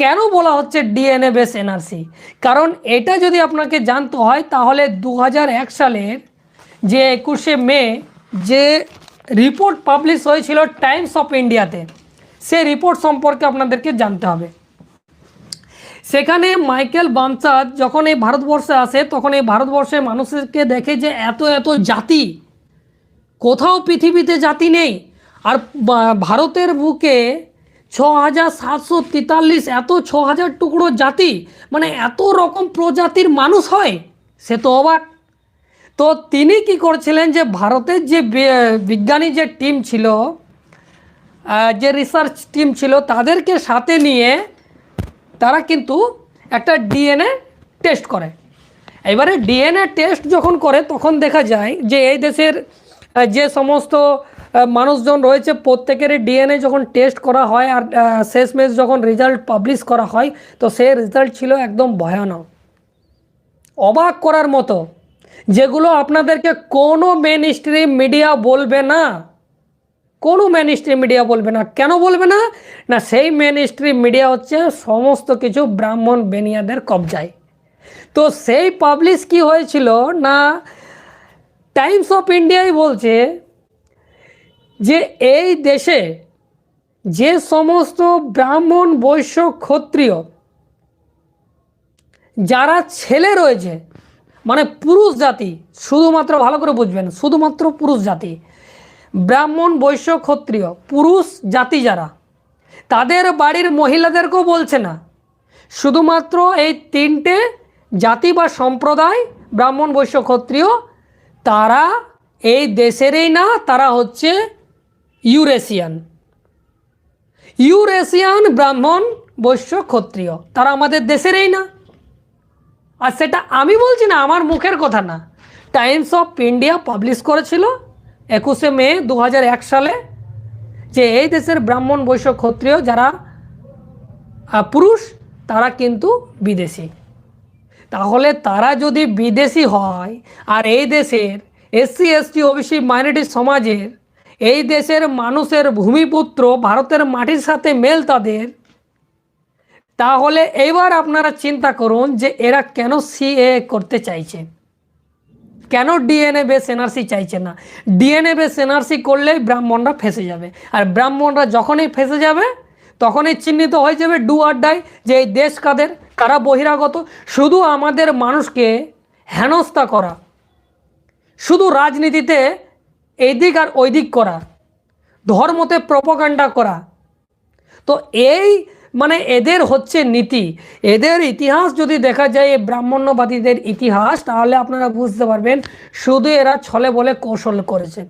কেন বলা হচ্ছে ডিএনএ বেস এনআরসি? কারণ এটা যদি আপনাকে জানতে হয়, তাহলে দু হাজার এক সালের যে একুশে মে যে রিপোর্ট পাবলিশ হয়েছিল টাইমস অফ ইন্ডিয়াতে, সে রিপোর্ট সম্পর্কে আপনাদেরকে জানতে হবে। সেখানে মাইকেল বামচাঁদ যখন এই ভারতবর্ষে আসে, তখন এই ভারতবর্ষের মানুষকে দেখে যে এত এত জাতি, কোথাও পৃথিবীতে জাতি নেই। আর ভারতের বুকে ছ হাজার সাতশো তেতাল্লিশ, এত ছ হাজার টুকরো জাতি মানে এত রকম প্রজাতির মানুষ হয়, সে তো অবাক। তো তিনি কি করছিলেন যে ভারতের যে বিজ্ঞানী যে টিম ছিল যে রিসার্চ টিম ছিল, তাদেরকে সাথে নিয়ে তারা কিন্তু একটা ডিএনএ টেস্ট করে। এবারে ডিএনএ টেস্ট যখন করে, তখন দেখা যায় যে এই দেশের যে সমস্ত মানুষজন রয়েছে, প্রত্যেকেরই ডিএনএ যখন টেস্ট করা হয় আর শেষমেশ যখন রেজাল্ট পাবলিশ করা হয়, তো সেই রেজাল্ট ছিল একদম ভয়ানক। অবাক করার মতো, যেগুলো আপনাদেরকে কোনো মেন স্ট্রিম মিডিয়া বলবে না। কোনো মেন স্ট্রিম মিডিয়া বলবে না। কেন বলবে না? না, সেই মেন স্ট্রিম মিডিয়া হচ্ছে সমস্ত কিছু ব্রাহ্মণ বেনিয়াদের কবজায়। তো সেই পাবলিশ কি হয়েছিল? না টাইমস অফ ইন্ডিয়াই বলছে যে এই দেশে যে সমস্ত ব্রাহ্মণ, বৈশ্য, ক্ষত্রিয় যারা ছেলে রয়েছে মানে পুরুষ জাতি, শুধুমাত্র ভালো করে বুঝবেন, শুধুমাত্র পুরুষ জাতি, ব্রাহ্মণ, বৈশ্য, ক্ষত্রিয়, পুরুষ জাতি যারা, তাদের বাড়ির মহিলাদেরকেও বলছে না। শুধুমাত্র এই তিনটে জাতি বা সম্প্রদায়, ব্রাহ্মণ, বৈশ্য, ক্ষত্রিয়, তারা এই দেশেরই না, তারা হচ্ছে ইউরেশিয়ান। ইউরেশিয়ান ব্রাহ্মণ বৈশ্য ক্ষত্রিয়। তারা আমাদের দেশেরই না। আর সেটা আমি বলছি না, আমার মুখের কথা না। টাইমস অফ ইন্ডিয়া পাবলিশ করেছিল একুশে মে দু হাজার এক সালে যে এই দেশের ব্রাহ্মণ, বৈশ্য, ক্ষত্রিয় যারা পুরুষ, তারা কিন্তু বিদেশি। তাহলে তারা যদি বিদেশি হয়, আর এই দেশের এসসি, এসটি, ওবিসি, মাইনরিটি সমাজের এই দেশের মানুষের ভূমিপুত্র ভারতের মাটির সাথে মেল তাদের। তাহলে এবার আপনারা চিন্তা করুন যে এরা কেন সিএ করতে চাইছে। কেন ডিএনএ বেস এনআরসি চাইছে না? ডিএনএ বেস এনআরসি করলেই ব্রাহ্মণরা ফেসে যাবে। আর ব্রাহ্মণরা যখনই ফেসে যাবে, তখনই চিহ্নিত হয়ে যাবে ডু আর ডাই যে এই দেশ কাদের, কারা বহিরাগত। শুধু আমাদের মানুষকে হেনস্থা করা। শুধু রাজনীতিতে এদিক আর ওই দিক করা, ধর্মতে প্রপকাণ্ডা করা। তো এই মানে এদের হচ্ছে নীতি। এদের ইতিহাস যদি দেখা যায়, এই ব্রাহ্মণ্যবাদীদের ইতিহাস, তাহলে আপনারা বুঝতে পারবেন, শুধু এরা ছলে বলে কৌশল করেছে।